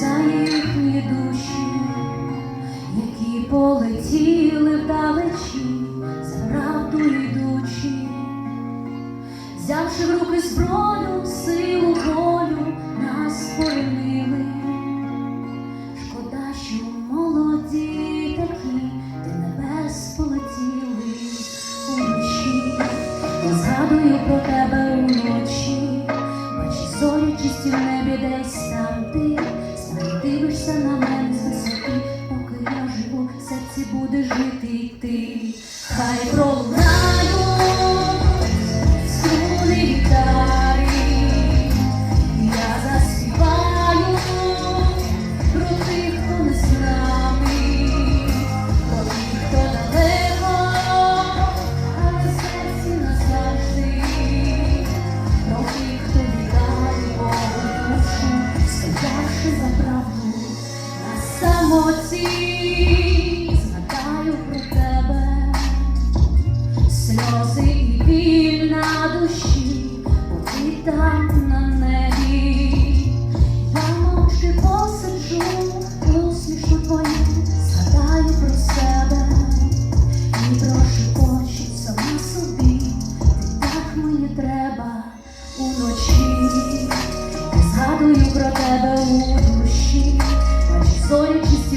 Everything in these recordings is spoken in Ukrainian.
за їхні душі, які полетіли вдалечі, за правду йдучі, взявши в руки зброю, силу волю нас полюбили. Шкода, що молоді такі, ти небес полетіли уночі, я згадую про те. За правду на самоті, згадаю про тебе. Сльози і біль на душі, бо ти там на небі. Я мовчки посиджу, усмішку твою, згадаю про себе і прошепочу сама собі, ти так мені треба уночі. Згадую про тебе у душі, бачу зорі чисті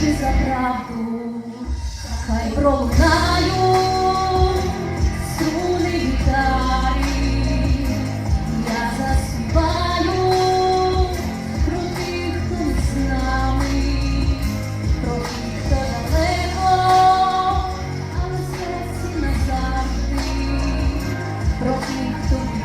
чи за правду, хай пролунаю струни гітарі, я заспіваю про тих, хто з нами, про тих, хто далеко, але серці назавжди, про тих, хто.